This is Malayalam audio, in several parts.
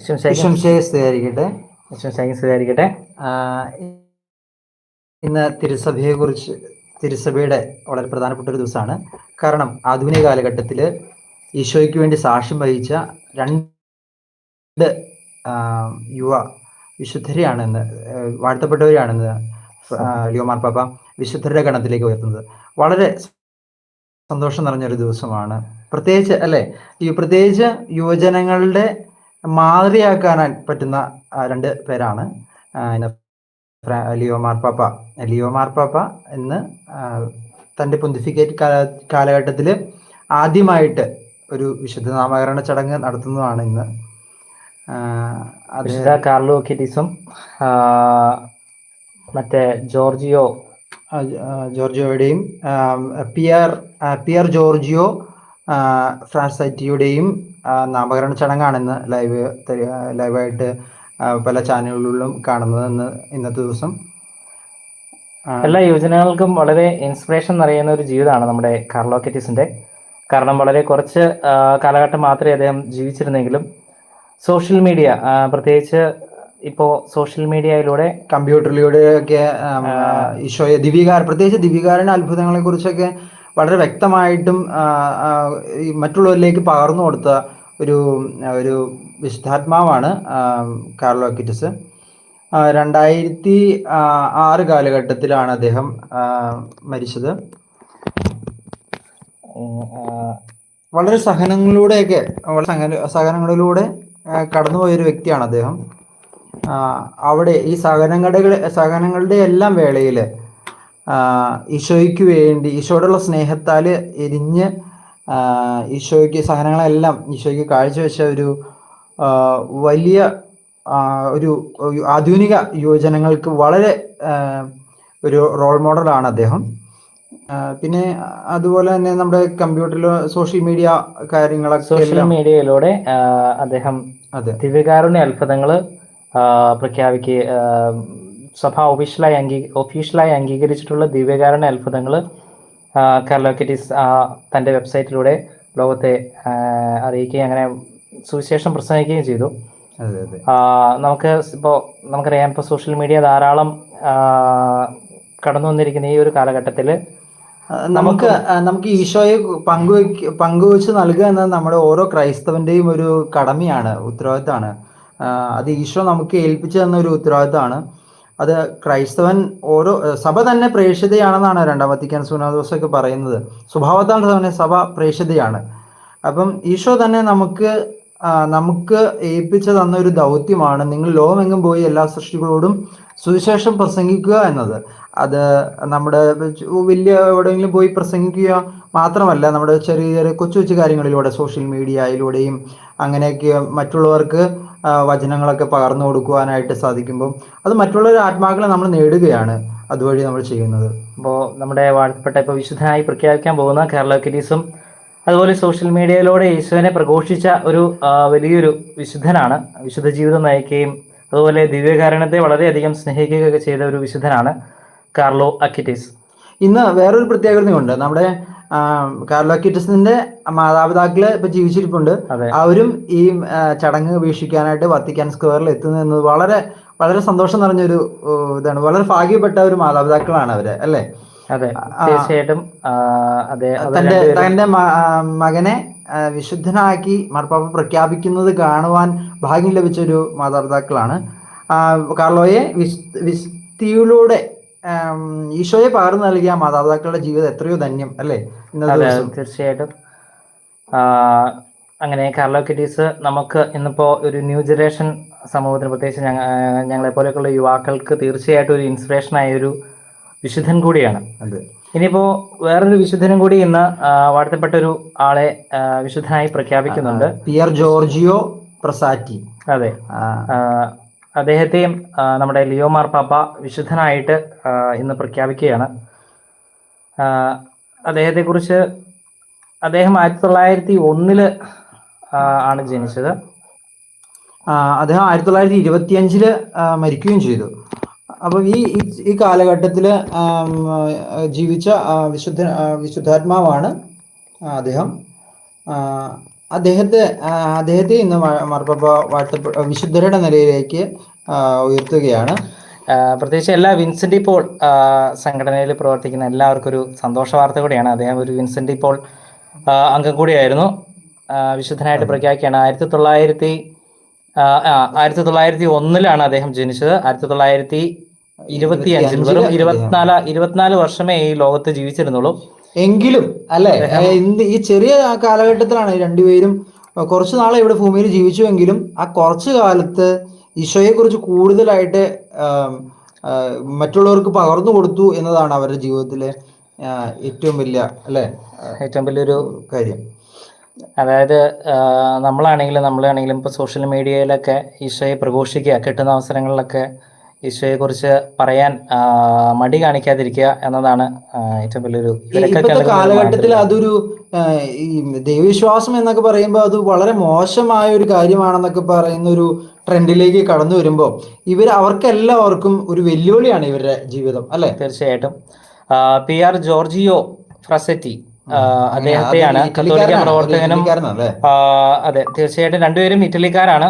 സ്തുതിയായിരിക്കട്ടെ. ഇന്ന് തിരുസഭയെ കുറിച്ച് തിരുസഭയുടെ വളരെ പ്രധാനപ്പെട്ട ഒരു ദിവസമാണ്. കാരണം ആധുനിക കാലഘട്ടത്തിൽ ഈശോയ്ക്ക് വേണ്ടി സാക്ഷ്യം വഹിച്ച രണ്ട് യുവ വിശുദ്ധരെയാണെന്ന് വാഴ്ത്തപ്പെട്ടവരെയാണെന്ന് ലിയോമാർ ലിയോ മാർപ്പാപ്പ വിശുദ്ധരുടെ ഗണത്തിലേക്ക് ഉയർത്തുന്നത്. വളരെ സന്തോഷം നിറഞ്ഞൊരു ദിവസമാണ്. പ്രത്യേകിച്ച് അല്ലെ? ഈ പ്രത്യേകിച്ച് യുവജനങ്ങളുടെ മാതൃകയാക്കാൻ പറ്റുന്ന രണ്ട് പേരാണ്. ലിയോ മാർപ്പാപ്പ. ലിയോ മാർപ്പാപ്പ എന്ന് തന്റെ പൊന്തിഫിക്കേറ്റ് കാലഘട്ടത്തിൽ ആദ്യമായിട്ട് ഒരു വിശുദ്ധ നാമകരണ ചടങ്ങ് നടത്തുന്നതാണ് ഇന്ന്. വിശുദ്ധ കാർലോ കിറ്റിസും മറ്റേ ജോർജിയോ ജോർജിയോയുടെയും പിയർ പിയർ ജോർജിയോ ഫ്രാൻസൈറ്റിയുടെയും നാമകരണ ചടങ്ങാണെന്ന് ലൈവ് ലൈവായിട്ട് പല ചാനലുകളിലും കാണുന്നത് ഇന്ന് ഇന്നത്തെ ദിവസം എല്ലാ യുവജനങ്ങൾക്കും വളരെ ഇൻസ്പിറേഷൻ നിറയുന്ന ഒരു ജീവിതമാണ് നമ്മുടെ കാർലോ കെറ്റിസിന്റെ. കാരണം വളരെ കുറച്ച് കാലഘട്ടം മാത്രമേ അദ്ദേഹം ജീവിച്ചിരുന്നെങ്കിലും സോഷ്യൽ മീഡിയ പ്രത്യേകിച്ച് ഇപ്പോൾ സോഷ്യൽ മീഡിയയിലൂടെ കമ്പ്യൂട്ടറിലൂടെ ഒക്കെ ഈശോയെ ദിവികാർ പ്രത്യേകിച്ച് ദിവികാരന്റെ അത്ഭുതങ്ങളെ കുറിച്ചൊക്കെ വളരെ വ്യക്തമായിട്ടും മറ്റുള്ളവരിലേക്ക് പകർന്നു കൊടുത്ത ഒരു ഒരു വിശുദ്ധാത്മാവാണ് കാർലോ അക്കിറ്റസ്. ആ, രണ്ടായിരത്തി ആറ് കാലഘട്ടത്തിലാണ് അദ്ദേഹം മരിച്ചത്. വളരെ സഹനങ്ങളിലൂടെയൊക്കെ വളരെ സഹന സഹനങ്ങളിലൂടെ കടന്നുപോയൊരു വ്യക്തിയാണ് അദ്ദേഹം. അവിടെ ഈ സഹനങ്ങളുടെ സഹനങ്ങളുടെ എല്ലാം വേളയിൽ ഈശോയ്ക്ക് വേണ്ടി ഈശോയോടുള്ള സ്നേഹത്താൽ എരിഞ്ഞ് ഈശോയ്ക്ക് സഹനങ്ങളെല്ലാം ഈശോയ്ക്ക് കാഴ്ചവെച്ച ഒരു വലിയ ഒരു ആധുനിക യുവജനങ്ങൾക്ക് വളരെ ഒരു റോൾ മോഡലാണ് അദ്ദേഹം. പിന്നെ അതുപോലെ തന്നെ നമ്മുടെ കമ്പ്യൂട്ടറിലോ സോഷ്യൽ മീഡിയ കാര്യങ്ങളൊക്കെ സോഷ്യൽ മീഡിയയിലൂടെ അദ്ദേഹം അതെ. ദിവ്യകാരുണ്യ അത്ഭുതങ്ങൾ പ്രഖ്യാപിക്കുക സഭ ഒഫീഷ്യലായി അംഗീ ഒഫീഷ്യലായി അംഗീകരിച്ചിട്ടുള്ള ദിവ്യകാരുണ്യ അത്ഭുതങ്ങൾ കാർലോക്കറ്റിസ് തന്റെ വെബ്സൈറ്റിലൂടെ ലോകത്തെ അറിയിക്കുകയും അങ്ങനെ സുവിശേഷം പ്രസംഗിക്കുകയും ചെയ്തു. നമുക്ക് ഇപ്പോൾ നമുക്കറിയാം ഇപ്പോൾ സോഷ്യൽ മീഡിയ ധാരാളം കടന്നു വന്നിരിക്കുന്ന ഈ ഒരു കാലഘട്ടത്തിൽ നമുക്ക് നമുക്ക് ഈശോയെ പങ്കുവെക്ക് പങ്കുവെച്ച് നൽകുക എന്നത് നമ്മുടെ ഓരോ ക്രൈസ്തവന്റെയും ഒരു കടമയാണ് ഉത്തരവാദിത്തമാണ്. അത് ഈശോ നമുക്ക് ഏൽപ്പിച്ചു തന്ന ഒരു ഉത്തരവാദിത്തമാണ്. അത് ക്രൈസ്തവൻ ഓരോ സഭ തന്നെ പ്രേക്ഷിതയാണെന്നാണ് രണ്ടാം വത്തിക്കാൻ സുനാദോസൊക്കെ പറയുന്നത്. സ്വഭാവത്താൽ തന്നെ സഭ പ്രേക്ഷിതയാണ്. അപ്പം ഈശോ തന്നെ നമുക്ക് നമുക്ക് ഏൽപ്പിച്ചു തന്ന ഒരു ദൗത്യമാണ് നിങ്ങൾ ലോകമെങ്ങും പോയി എല്ലാ സൃഷ്ടികളോടും സുവിശേഷം പ്രസംഗിക്കുക എന്നത്. അത് നമ്മുടെ വലിയ എവിടെയെങ്കിലും പോയി പ്രസംഗിക്കുക മാത്രമല്ല നമ്മുടെ ചെറിയ ചെറിയ കൊച്ചു കൊച്ചു കാര്യങ്ങളിലൂടെ സോഷ്യൽ മീഡിയയിലൂടെയും അങ്ങനെയൊക്കെ മറ്റുള്ളവർക്ക് വചനങ്ങളൊക്കെ പകർന്നു കൊടുക്കുവാനായിട്ട് സാധിക്കുമ്പോൾ അത് മറ്റുള്ളൊരു ആത്മാക്കളെ നമ്മൾ നേടുകയാണ് അതുവഴി നമ്മൾ ചെയ്യുന്നത്. അപ്പോൾ നമ്മുടെ വാഴ്ത്തപ്പെട്ട ഇപ്പോൾ വിശുദ്ധനായി പ്രഖ്യാപിക്കാൻ പോകുന്ന കേരള കിരീസും അതുപോലെ സോഷ്യൽ മീഡിയയിലൂടെ യേശുവിനെ പ്രഘോഷിച്ച ഒരു വലിയൊരു വിശുദ്ധനാണ്. വിശുദ്ധ ജീവിതം നയിക്കുകയും അതുപോലെ ദിവ്യകാരണത്തെ വളരെയധികം സ്നേഹിക്കുകയൊക്കെ ചെയ്ത ഒരു വിശുദ്ധനാണ് കാർലോ അക്കിറ്റീസ്. ഇന്ന് വേറൊരു പ്രത്യേകതയുണ്ട്. നമ്മുടെ കാർലോ കിറ്റസിന്റെ മാതാപിതാക്കൾ ഇപ്പൊ ജീവിച്ചിരിപ്പുണ്ട്. അവരും ഈ ചടങ്ങ് വീക്ഷിക്കാനായിട്ട് വത്തിക്കാൻ സ്ക്വയറിൽ എത്തുന്നത് വളരെ വളരെ സന്തോഷം നിറഞ്ഞൊരു ഇതാണ്. വളരെ ഭാഗ്യപ്പെട്ട ഒരു മാതാപിതാക്കളാണ് അവർ അല്ലേ? അതെ. തീർച്ചയായിട്ടും തന്റെ തന്റെ മകനെ വിശുദ്ധനാക്കി മാർപ്പാപ്പ പ്രഖ്യാപിക്കുന്നത് കാണുവാൻ ഭാഗ്യം ലഭിച്ച ഒരു മാതാപിതാക്കളാണ് കാർലോയെ ആം, ഈശോയെ പകർന്നു നൽകിയ മാതാപിതാക്കളുടെ ജീവിതം എത്രയോ ധന്യം അല്ലേ? തീർച്ചയായിട്ടും. അങ്ങനെ കാർലോ കിറ്റീസ് നമുക്ക് ഇന്നിപ്പോൾ ഒരു ന്യൂ ജനറേഷൻ സമൂഹത്തിന് പ്രത്യേകിച്ച് ഞങ്ങ ഞങ്ങളെ പോലെയൊക്കെയുള്ള യുവാക്കൾക്ക് തീർച്ചയായിട്ടും ഒരു ഇൻസ്പിറേഷനായ ഒരു വിശുദ്ധൻ കൂടിയാണ്. അതെ. ഇനിയിപ്പോൾ വേറൊരു വിശുദ്ധനും കൂടി ഇന്ന് വാഴ്ത്തപ്പെട്ട ഒരു ആളെ വിശുദ്ധനായി പ്രഖ്യാപിക്കുന്നുണ്ട്. Pier Giorgio Frassati. അതെ. അദ്ദേഹത്തെയും നമ്മുടെ ലിയോ മാർപ്പാപ്പ വിശുദ്ധനായിട്ട് ഇന്ന് പ്രഖ്യാപിക്കുകയാണ്. അദ്ദേഹത്തെക്കുറിച്ച് അദ്ദേഹം ആയിരത്തി തൊള്ളായിരത്തി ഒന്നിൽ ആണ് ജനിച്ചത്. അദ്ദേഹം ആയിരത്തി തൊള്ളായിരത്തി ഇരുപത്തി അഞ്ചിൽ മരിക്കുകയും ചെയ്തു. അപ്പോൾ ഈ ഈ- കാലഘട്ടത്തിൽ ജീവിച്ച വിശുദ്ധ വിശുദ്ധാത്മാവാണ് അദ്ദേഹം. അദ്ദേഹത്തെ അദ്ദേഹത്തെ ഇന്ന് മാർപ്പാപ്പ വാഴ്ത്തപ്പെ വിശുദ്ധരുടെ നിലയിലേക്ക് ഉയർത്തുകയാണ്. പ്രത്യേകിച്ച് എല്ലാ വിൻസെന്റ് ഇപ്പോൾ സംഘടനയിൽ പ്രവർത്തിക്കുന്ന എല്ലാവർക്കും ഒരു സന്തോഷ വാർത്ത കൂടിയാണ്. അദ്ദേഹം ഒരു വിൻസെന്റ് ഇപ്പോൾ അംഗം കൂടിയായിരുന്നു. വിശുദ്ധനായിട്ട് പ്രഖ്യാപിക്കുകയാണ്. ആയിരത്തി തൊള്ളായിരത്തി ആയിരത്തി തൊള്ളായിരത്തി ഒന്നിലാണ് അദ്ദേഹം ജനിച്ചത്. ആയിരത്തി തൊള്ളായിരത്തി ഇരുപത്തി അഞ്ചിൽ വെറും ഇരുപത്തിനാല് ഇരുപത്തിനാല് വർഷമേ ഈ ലോകത്ത് ജീവിച്ചിരുന്നുള്ളൂ. എങ്കിലും അല്ലെ? ഇന്ന് ഈ ചെറിയ കാലഘട്ടത്തിലാണ് രണ്ടുപേരും കുറച്ച് നാളെ ഇവിടെ ഭൂമിയിൽ ജീവിച്ചുവെങ്കിലും ആ കുറച്ച് കാലത്ത് ഈശോയെ കുറിച്ച് കൂടുതലായിട്ട് മറ്റുള്ളവർക്ക് പകർന്നു കൊടുത്തു എന്നതാണ് അവരുടെ ജീവിതത്തിലെ ഏറ്റവും വലിയ അല്ലെ? ഏറ്റവും വലിയൊരു കാര്യം. അതായത് നമ്മളാണെങ്കിലും നമ്മളാണെങ്കിലും ഇപ്പോൾ സോഷ്യൽ മീഡിയയിലൊക്കെ ഈശോയെ പ്രഘോഷിക്കുക കിട്ടുന്ന അവസരങ്ങളിലൊക്കെ ഈശോയെക്കുറിച്ച് പറയാൻ മടി കാണിക്കാതിരിക്കുക എന്നതാണ് ഏറ്റവും വലിയൊരു ഇപ്പോഴത്തെ കാലഘട്ടത്തിൽ അതൊരു ഈ ദൈവവിശ്വാസം എന്നൊക്കെ പറയുമ്പോൾ അത് വളരെ മോശമായ ഒരു കാര്യമാണെന്നൊക്കെ പറയുന്ന ഒരു ട്രെൻഡിലേക്ക് കടന്നു വരുമ്പോൾ ഇവർ അവർക്കെല്ലാവർക്കും ഒരു വെല്ലുവിളിയാണ് ഇവരുടെ ജീവിതം അല്ലെ? തീർച്ചയായിട്ടും. പി ആർ ജോർജിയോ ഫ്രസെറ്റി അദ്ദേഹത്തെയാണ് കത്തോലിക്ക പ്രവർത്തകനും അതെ തീർച്ചയായിട്ടും രണ്ടുപേരും ഇറ്റലിക്കാരാണ്.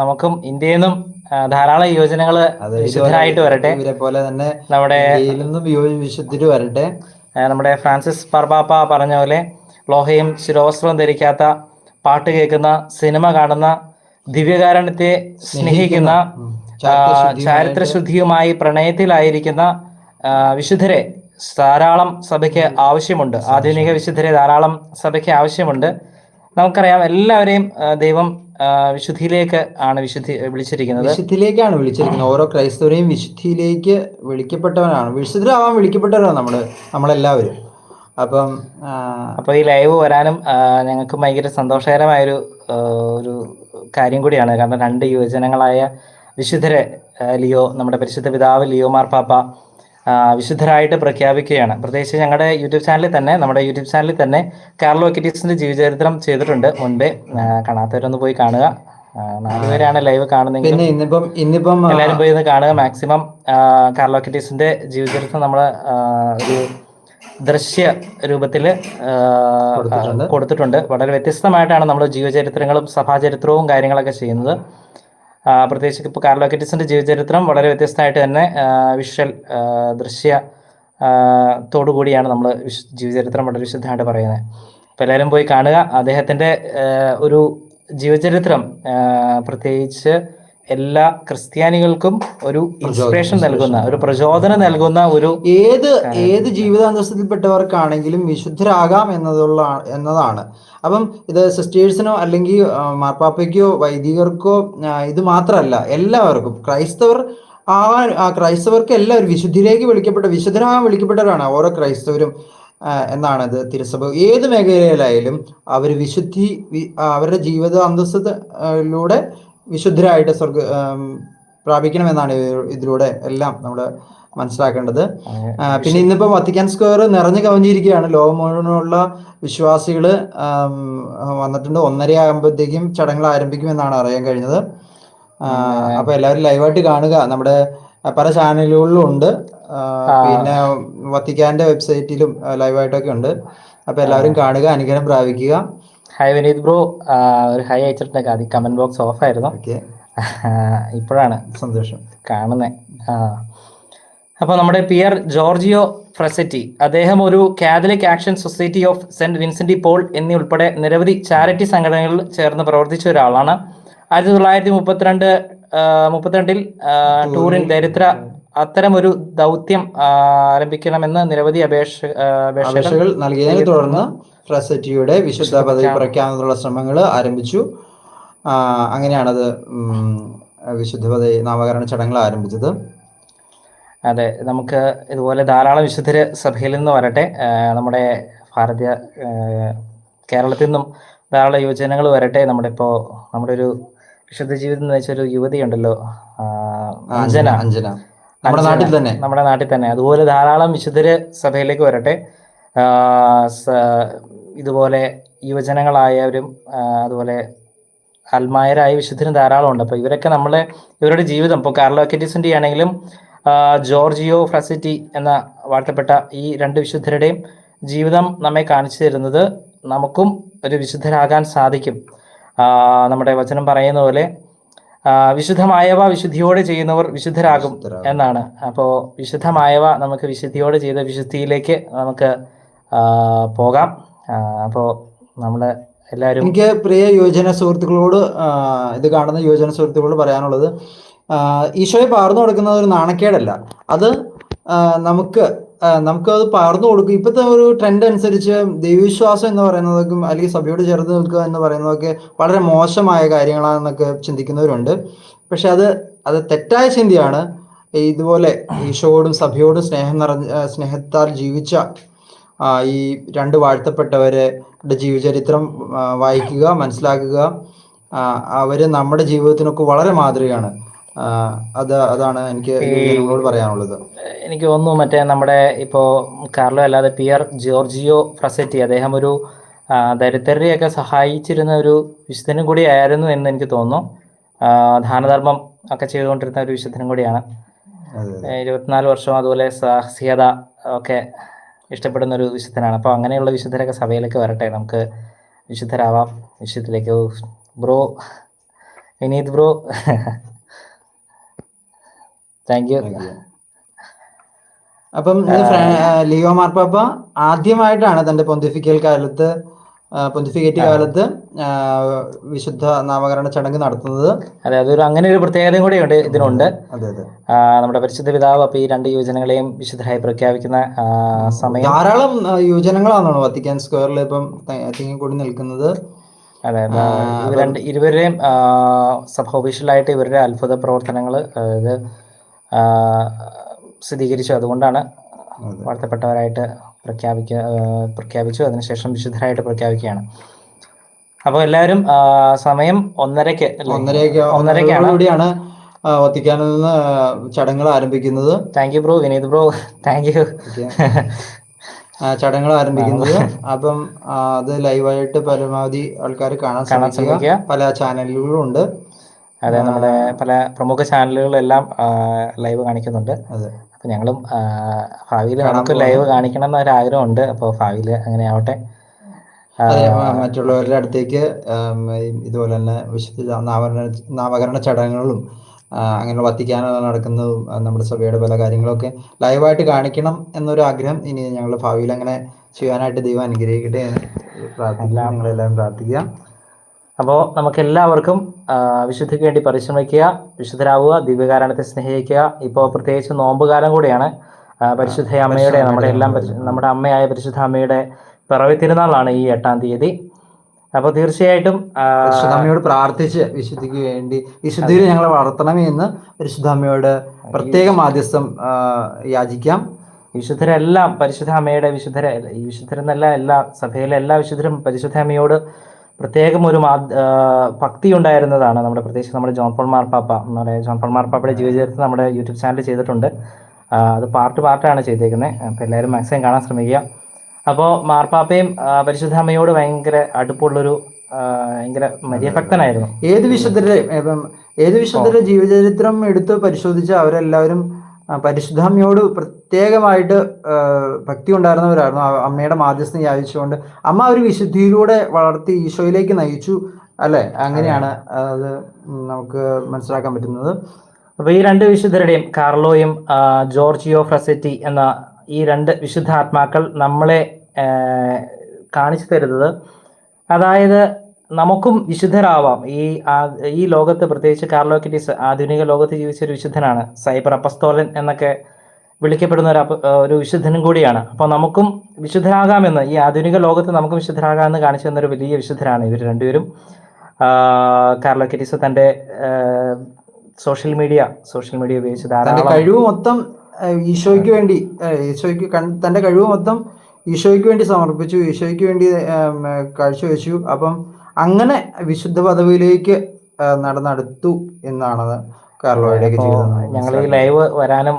നമുക്കും ഇന്ത്യയിൽ നിന്നും ധാരാളം യോജനകൾ വിശുദ്ധരായിട്ട് വരട്ടെ. ഇവരെ പോലെ തന്നെ നമ്മുടെ വിശുദ്ധര് വരട്ടെ. നമ്മുടെ ഫ്രാൻസിസ് പർബാപ്പ പറഞ്ഞ പോലെ ലോഹയും ശിരോവസ്ത്രവും ധരിക്കാത്ത പാട്ട് കേൾക്കുന്ന സിനിമ കാണുന്ന ദിവ്യകാരണത്തെ സ്നേഹിക്കുന്ന ചാരിത്രശുദ്ധിയുമായി പ്രണയത്തിലായിരിക്കുന്ന വിശുദ്ധരെ ധാരാളം സഭയ്ക്ക് ആവശ്യമുണ്ട്. ആധുനിക വിശുദ്ധരെ ധാരാളം സഭയ്ക്ക് ആവശ്യമുണ്ട്. നമുക്കറിയാം എല്ലാവരെയും ദൈവം വിശുദ്ധിയിലേക്ക് ആണ് വിശുദ്ധി വിളിച്ചിരിക്കുന്നത്. വിശുദ്ധിയിലേക്കാണ് വിളിച്ചിരിക്കുന്നത്. ഓരോ ക്രൈസ്തവരെയും വിശുദ്ധിയിലേക്ക് വിളിക്കപ്പെട്ടവനാണ്. വിശുദ്ധരാവാൻ വിളിക്കപ്പെട്ടവരാണ് നമ്മൾ നമ്മളെല്ലാവരും. അപ്പം അപ്പൊ അപ്പോൾ ഈ ലൈവ് വരാനും ഞങ്ങൾക്ക് ഭയങ്കര സന്തോഷകരമായൊരു ഒരു കാര്യം കൂടിയാണ്. കാരണം രണ്ട് യുവജനങ്ങളായ വിശുദ്ധരെ ലിയോ നമ്മുടെ പരിശുദ്ധ പിതാവ് ലിയോ മാർപ്പാപ്പ വിശുദ്ധരായിട്ട് പ്രഖ്യാപിക്കുകയാണ്. പ്രത്യേകിച്ച് ഞങ്ങളുടെ യൂട്യൂബ് ചാനലിൽ തന്നെ നമ്മുടെ യൂട്യൂബ് ചാനലിൽ തന്നെ കാർലോ കിറ്റീസിന്റെ ജീവചരിത്രം ചെയ്തിട്ടുണ്ട്. മുൻപേ കാണാത്തവരൊന്ന് പോയി കാണുക. നാലുപേരാണ് ലൈവ് കാണുന്നെങ്കിൽ പിന്നെ ഇന്നിപ്പം ഇന്നിപ്പം എല്ലാവരും പോയി കാണുക. മാക്സിമം കാർലോ കിറ്റീസിന്റെ ജീവചരിത്രം നമ്മൾ ഒരു ദൃശ്യ രൂപത്തിൽ കൊടുത്തിട്ടുണ്ട്. വളരെ വ്യത്യസ്തമായിട്ടാണ് നമ്മൾ ജീവചരിത്രങ്ങളും സഭാചരിത്രവും കാര്യങ്ങളൊക്കെ ചെയ്യുന്നത്. പ്രത്യേകിച്ച് ഇപ്പോൾ കാർലോ കിറ്റിസിന്റെ ജീവചരിത്രം വളരെ വ്യത്യസ്തമായിട്ട് തന്നെ വിഷ്വൽ ദൃശ്യ ആ, തോടു കൂടിയാണ് നമ്മൾ ജീവചരിത്രം വളരെ വിശുദ്ധമായിട്ട് പറയുന്നത്. അപ്പോൾ എല്ലാവരും പോയി കാണുക. അദ്ദേഹത്തിന്റെ ഒരു ജീവചരിത്രം പ്രത്യേകിച്ച് എല്ലാ ക്രിസ്ത്യാനികൾക്കും ഒരു ഇൻസ്പിറേഷൻ നൽകുന്ന ഒരു പ്രചോദനം നൽകുന്ന ഒരു ഏത് ഏത് ജീവിതാന്തസ്ഥത്തിൽപ്പെട്ടവർക്കാണെങ്കിലും വിശുദ്ധരാകാം എന്നതുള്ള എന്നതാണ്. അപ്പം ഇത് സിസ്റ്റേഴ്സിനോ അല്ലെങ്കിൽ മാർപ്പാപ്പയ്ക്കോ വൈദികർക്കോ ഇത് മാത്രമല്ല എല്ലാവർക്കും ക്രൈസ്തവർ ആ ആ ക്രൈസ്തവർക്ക് എല്ലാവരും വിശുദ്ധിയിലേക്ക് വിളിക്കപ്പെട്ട വിശുദ്ധരാകാൻ വിളിക്കപ്പെട്ടവരാണ് ഓരോ ക്രൈസ്തവരും എന്നാണത് എന്നാണ് ഇത് തിരുസഭ. ഏത് മേഖലയിലായാലും അവർ വിശുദ്ധി അവരുടെ ജീവിത അന്തസ്ഥയിലൂടെ വിശുദ്ധരായിട്ട് സ്വർഗ പ്രാപിക്കണമെന്നാണ് ഇത് ഇതിലൂടെ എല്ലാം നമ്മൾ മനസ്സിലാക്കേണ്ടത്. പിന്നെ ഇന്നിപ്പോ വത്തിക്കാൻ സ്ക്വയർ നിറഞ്ഞു കവിഞ്ഞിരിക്കുകയാണ്. ലോകം മുഴുവനുള്ള വിശ്വാസികൾ വന്നിട്ടുണ്ട്. ഒന്നര ആകുമ്പോഴത്തേക്കും ചടങ്ങുകൾ ആരംഭിക്കുമെന്നാണ് അറിയാൻ കഴിഞ്ഞത്. അപ്പൊ എല്ലാവരും ലൈവായിട്ട് കാണുക. നമ്മുടെ പല ചാനലുകളിലും ഉണ്ട്. പിന്നെ വത്തിക്കാന്റെ വെബ്സൈറ്റിലും ലൈവായിട്ടൊക്കെ ഉണ്ട്. അപ്പൊ എല്ലാവരും കാണുക അനുഗ്രഹം പ്രാപിക്കുക. ഹായ് വിനീത് ബ്രോ ഒരു ഹൈ അയച്ചിട്ടുണ്ട് ആദ്യം കമന്റ് ബോക്സ് ഓഫ് ആയിരുന്നു. ഓക്കെ ഇപ്പോഴാണ്. സന്തോഷം. കാണുന്നത് ആ. അപ്പോൾ നമ്മുടെ പിയർ ജോർജിയോ ഫ്രസെറ്റി അദ്ദേഹം ഒരു Catholic action society of saint Vincent Paul എന്നീ ഉൾപ്പെടെ നിരവധി ചാരിറ്റി സംഘടനകളിൽ ചേർന്ന് പ്രവർത്തിച്ച ഒരാളാണ്. ആയിരത്തി തൊള്ളായിരത്തി മുപ്പത്തിരണ്ട് മുപ്പത്തിരണ്ടിൽ ടൂറിൻ ദരിദ്ര അത്തരം ഒരു ദൗത്യം ആരംഭിക്കണമെന്ന് നിരവധി അപേക്ഷ അപേക്ഷകൾ നൽകിയതിനെ തുടർന്ന് ഫ്രസറ്റിയുടെ വിശുദ്ധ പദവി പ്രഖ്യാപനത്തിനുള്ള ശ്രമങ്ങൾ ആരംഭിച്ചു. അങ്ങനെയാണത് വിശുദ്ധ പദവി നാമകരണ ചടങ്ങുകൾ ആരംഭിച്ചത്. അതെ നമുക്ക് ഇതുപോലെ ധാരാളം വിശുദ്ധര് സഭയിൽ നിന്ന് വരട്ടെ. നമ്മുടെ ഭാരതീയ കേരളത്തിൽ നിന്നും ധാരാളം യുവജനങ്ങൾ വരട്ടെ. നമ്മുടെ ഇപ്പോൾ നമ്മുടെ ഒരു വിശുദ്ധ ജീവിതം എന്ന് വെച്ചൊരു യുവതി ഉണ്ടല്ലോ. അഞ്ജന. അഞ്ജന. നമ്മുടെ നാട്ടിൽ തന്നെ. നമ്മുടെ നാട്ടിൽ തന്നെ. അതുപോലെ ധാരാളം വിശുദ്ധര് സഭയിലേക്ക് വരട്ടെ. ഇതുപോലെ യുവജനങ്ങളായവരും അതുപോലെ അൽമായരായ വിശുദ്ധരും ധാരാളം ഉണ്ട്. അപ്പോൾ ഇവരൊക്കെ നമ്മളെ ഇവരുടെ ജീവിതം ഇപ്പോൾ കാർലോ കെറ്റിസിന്റെ ആണെങ്കിലും ജോർജിയോ ഫ്രസിറ്റി എന്ന വാഴ്ത്തപ്പെട്ട ഈ രണ്ട് വിശുദ്ധരുടെയും ജീവിതം നമ്മെ കാണിച്ചു തരുന്നത് നമുക്കും ഒരു വിശുദ്ധരാകാൻ സാധിക്കും. നമ്മുടെ വചനം പറയുന്ന പോലെ വിശുദ്ധമായവ വിശുദ്ധിയോടെ ചെയ്യുന്നവർ വിശുദ്ധരാകും. എന്നാണ്. അപ്പോൾ വിശുദ്ധമായവ നമുക്ക് വിശുദ്ധിയോടെ ചെയ്ത വിശുദ്ധിയിലേക്ക് നമുക്ക് പോകാം. അപ്പോൾ നമ്മുടെ എല്ലാവരും എനിക്ക് പ്രിയ യുവജന സുഹൃത്തുക്കളോട് ഇത് കാണുന്ന യുവജന സുഹൃത്തുക്കളോട് പറയാനുള്ളത് ഈശോയെ പകർന്നു കൊടുക്കുന്നത് ഒരു നാണക്കേടല്ല. അത് നമുക്ക് നമുക്ക് അത് പകർന്നു കൊടുക്കും. ഇപ്പോഴത്തെ ഒരു ട്രെൻഡ് അനുസരിച്ച് ദൈവവിശ്വാസം എന്ന് പറയുന്നതൊക്കെ അല്ലെങ്കിൽ സഭയോട് ചേർന്ന് നിൽക്കുക എന്ന് പറയുന്നതൊക്കെ വളരെ മോശമായ കാര്യങ്ങളാണെന്നൊക്കെ ചിന്തിക്കുന്നവരുണ്ട്. പക്ഷെ അത് അത് തെറ്റായ ചിന്തയാണ്. ഇതുപോലെ ഈശോയോടും സഭയോടും സ്നേഹം നിറഞ്ഞ സ്നേഹത്താൽ ജീവിച്ച ഈ രണ്ട് വാഴ്ത്തപ്പെട്ടവരുടെ ജീവചരിത്രം വായിക്കുക മനസ്സിലാക്കുക. അവർ നമ്മുടെ ജീവിതത്തിനൊക്കെ വളരെ മാതൃകയാണ്. അത് അതാണ് എനിക്ക് നിങ്ങളോട് പറയാനുള്ളത്. എനിക്ക് തോന്നുന്നു മറ്റേ നമ്മുടെ ഇപ്പോൾ കാർലോ അല്ലാതെ പിയർ ജോർജിയോ ഫ്രസെറ്റി അദ്ദേഹം ഒരു ദരിദ്രരെയൊക്കെ സഹായിച്ചിരുന്ന ഒരു വിശുദ്ധനും കൂടി ആയിരുന്നു എന്ന് എനിക്ക് തോന്നുന്നു. ദാനധർമ്മം ഒക്കെ ചെയ്തുകൊണ്ടിരുന്ന ഒരു വിശുദ്ധനും കൂടിയാണ്. ഇരുപത്തിനാല് വർഷം അതുപോലെ സാഹസികത ഒക്കെ ഇഷ്ടപ്പെടുന്ന ഒരു വിശുദ്ധനാണ്. അപ്പോൾ അങ്ങനെയുള്ള വിശുദ്ധരൊക്കെ സഭയിലേക്ക് വരട്ടെ. നമുക്ക് വിശുദ്ധരാവാം. വിശുദ്ധത്തിലേക്ക് bro Vineeth bro. Thank you അപ്പം ലിയോ മാർപ്പാപ്പ ആദ്യമായിട്ടാണ് തന്റെ പൊന്തിഫിക്കൽ കാലത്ത് പൊന്തിഫിക്കേറ്റ് കാലത്ത് വിശുദ്ധ നാമകരണ ചടങ്ങ് നടത്തുന്നത്. അതെ അതൊരു അങ്ങനെ ഒരു പ്രത്യേകതയും കൂടി ഉണ്ട് ഇതിനുണ്ട് അതെ അതെ. നമ്മുടെ പരിശുദ്ധ പിതാവ് അപ്പൊ ഈ രണ്ട് യുവജനങ്ങളെയും വിശുദ്ധരായി പ്രഖ്യാപിക്കുന്ന സമയം. ധാരാളം ആ, യുവജനങ്ങളാണോ വത്തിക്കാൻ സ്ക്വയറിൽ ഇപ്പം തിങ്ങിക്കൂടി നിൽക്കുന്നത്. അതെ രണ്ട് ഇരുവരുടെയും സഭ ഒഫീഷ്യലായിട്ട് ഇവരുടെ അത്ഭുത പ്രവർത്തനങ്ങൾ ഇത് സ്ഥിരീകരിച്ചു. അതുകൊണ്ടാണ് അതെ. വാഴ്ത്തപ്പെട്ടവരായിട്ട് പ്രഖ്യാപിക്ക ആ, പ്രഖ്യാപിച്ചു. അതിനുശേഷം വിശുദ്ധരായിട്ട് പ്രഖ്യാപിക്കുകയാണ്. അപ്പോൾ എല്ലാവരും സമയം ഒന്നരക്ക് ഒന്നരക്ക് ഒന്നരക്കാണ് വത്തിക്കാനിൽ നിന്ന് ചടങ്ങുകൾ ആരംഭിക്കുന്നത്. Thank you bro Vineeth bro thank you ചടങ്ങുകൾ ആരംഭിക്കുന്നത്. അപ്പം അത് ലൈവായിട്ട് പരമാവധി ആൾക്കാർ കാണാൻ ശ്രമിക്കുക. പല ചാനലുകളും ഉണ്ട്. അതെ നമ്മുടെ പല പ്രമുഖ ചാനലുകളെല്ലാം ലൈവ് കാണിക്കുന്നുണ്ട്. അതെ. ഞങ്ങളും ഭാവിയിൽ നമുക്ക് ലൈവ് കാണിക്കണം എന്നൊരു ആഗ്രഹമുണ്ട് അപ്പോൾ ഭാവിയിൽ അങ്ങനെ ആവട്ടെ മറ്റുള്ളവരുടെ അടുത്തേക്ക് ഇതുപോലെ തന്നെ വിശുദ്ധ നാമകരണ നാമകരണ ചടങ്ങുകളും അങ്ങനെ വത്തിക്കാനോ നടക്കുന്നതും നമ്മുടെ സഭയുടെ പല കാര്യങ്ങളൊക്കെ ലൈവായിട്ട് കാണിക്കണം എന്നൊരു ആഗ്രഹം ഇനി ഞങ്ങൾ ഭാവിയിൽ അങ്ങനെ ചെയ്യാനായിട്ട് ദൈവം അനുഗ്രഹിക്കട്ടെ പ്രാർത്ഥിക്കാം പ്രാർത്ഥിക്കുക നിങ്ങളെല്ലാവരും പ്രാർത്ഥിക്കുക. അപ്പോൾ നമുക്ക് എല്ലാവർക്കും വിശുദ്ധിക്ക് വേണ്ടി പരിശ്രമിക്കുക വിശുദ്ധരാകുക ദിവ്യകാരണത്തെ സ്നേഹിക്കുക. ഇപ്പോൾ പ്രത്യേകിച്ച് നോമ്പുകാലം കൂടിയാണ്. പരിശുദ്ധ അമ്മയുടെ നമ്മുടെ എല്ലാം നമ്മുടെ അമ്മയായ പരിശുദ്ധ അമ്മയുടെ പിറവി തിരുനാളാണ് ഈ എട്ടാം തീയതി. അപ്പോൾ തീർച്ചയായിട്ടും അമ്മയോട് പ്രാർത്ഥിച്ച് വിശുദ്ധിക്ക് വേണ്ടി വിശുദ്ധിയിൽ ഞങ്ങളെ വളർത്തണമേ എന്ന് പരിശുദ്ധമ്മയോട് പ്രത്യേക മാധ്യസ്ഥം യാചിക്കാം. വിശുദ്ധരെല്ലാം പരിശുദ്ധ അമ്മയുടെ വിശുദ്ധരെ ഈ വിശുദ്ധരെന്നല്ല എല്ലാ സഭയിലെ എല്ലാ വിശുദ്ധരും പരിശുദ്ധ അമ്മയോട് പ്രത്യേകം ഒരു ഭക്തി ഉണ്ടായിരുന്നതാണ് നമ്മുടെ പ്രത്യേകിച്ച് നമ്മുടെ ജോൺ പോൾ മാർപ്പാപ്പ. നമ്മുടെ ജോൺ പോൾ മാർപ്പാപ്പയുടെ ജീവചരിത്രം നമ്മുടെ യൂട്യൂബ് ചാനൽ ചെയ്തിട്ടുണ്ട്. അത് പാർട്ട് പാർട്ടാണ് ചെയ്തേക്കുന്നത് അപ്പോൾ എല്ലാവരും മാക്സിമം കാണാൻ ശ്രമിക്കുക. അപ്പോൾ മാർപ്പാപ്പയും പരിശുദ്ധാമ്മയോട് പരിശുദ്ധ അമ്മയോട് ഭയങ്കര അടുപ്പുള്ളൊരു ഭയങ്കര മര്യഭക്തനായിരുന്നു ഏത് വിശുദ്ധരുടെ ഏത് വിശുദ്ധരുടെ ജീവചരിത്രം എടുത്ത് പരിശോധിച്ച് അവരെല്ലാവരും പരിശുദ്ധമ്മയോട് പ്രത്യേകമായിട്ട് ഭക്തി ഉണ്ടായിരുന്നവരായിരുന്നു. അമ്മയുടെ മാധ്യസ്ഥം യാചിച്ചുകൊണ്ട് അമ്മ ഒരു വിശുദ്ധിയിലൂടെ വളർത്തി ഈശോയിലേക്ക് നയിച്ചു അല്ലെ? അങ്ങനെയാണ് അത്. നമുക്ക് മനസ്സിലാക്കാൻ പറ്റുന്നത്. അപ്പൊ ഈ രണ്ട് വിശുദ്ധരുടെയും കാർലോയും ജോർജിയോ ഫ്രസെറ്റി എന്ന ഈ രണ്ട് വിശുദ്ധ ആത്മാക്കൾ നമ്മളെ കാണിച്ചു തരുന്നത്. അതായത് നമുക്കും വിശുദ്ധരാവാം. ഈ ഈ ലോകത്ത് പ്രത്യേകിച്ച് കാർലോ കിറ്റീസ് ആധുനിക ലോകത്ത് ജീവിച്ച ഒരു വിശുദ്ധനാണ്. സൈബർ അപ്പസ്തോലൻ എന്നൊക്കെ വിളിക്കപ്പെടുന്ന ഒരു ഒരു വിശുദ്ധനും കൂടിയാണ്. അപ്പോൾ നമുക്കും വിശുദ്ധരാകാമെന്ന് ഈ ആധുനിക ലോകത്ത് നമുക്ക് വിശുദ്ധരാകാമെന്ന് കാണിച്ചു തന്നൊരു വലിയ വിശുദ്ധരാണ് ഇവർ രണ്ടുപേരും. കാർലോ കിറ്റീസ് തന്റെ സോഷ്യൽ മീഡിയ സോഷ്യൽ മീഡിയ ഉപയോഗിച്ച് ധാരാളം കഴിവ് മൊത്തം ഈശോയ്ക്ക് വേണ്ടി ഈശോയ്ക്ക് തന്റെ തന്റെ കഴിവ് മൊത്തം ഈശോയ്ക്ക് വേണ്ടി സമർപ്പിച്ചു ഈശോയ്ക്ക് വേണ്ടി കാഴ്ചവെച്ചു അപ്പം അങ്ങനെ വിശുദ്ധ പദവിയിലേക്ക് നടന്നെടുത്തു എന്നാണ് കാർലോയുടെ ചെയ്തത് ഞങ്ങൾ ഈ ലൈവ് വരാനും.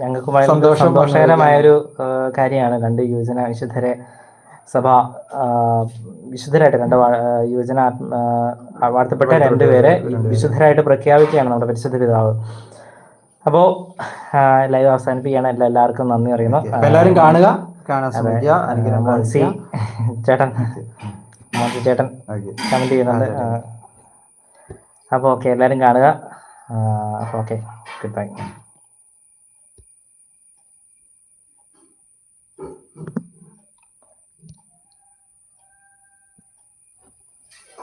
ഞങ്ങൾക്ക് സന്തോഷകരമായ ഒരു കാര്യമാണ്. രണ്ട് യുവജന വിശുദ്ധരെ സഭ വിശുദ്ധരായിട്ട് രണ്ട് യുവജന വാഴ്ത്തപ്പെട്ട രണ്ടുപേരെ വിശുദ്ധരായിട്ട് പ്രഖ്യാപിക്കുകയാണ് നമ്മുടെ പരിശുദ്ധ പിതാവ്. അപ്പോ ലൈവ് അവസാനിപ്പിക്കുകയാണ്. എല്ലാ എല്ലാവർക്കും നന്ദി അറിയുന്നു എല്ലാവരും കാണുക. കാണാൻ ശ്രമിക്കുക. ചേട്ടൻ. മോൻസി ചേട്ടൻ ഓക്കെ. കമന്റ് ചെയ്യുന്നുണ്ട്. അപ്പോൾ ഓക്കെ എല്ലാവരും കാണുക. അപ്പോൾ ഓക്കെ ഗുഡ് ബൈ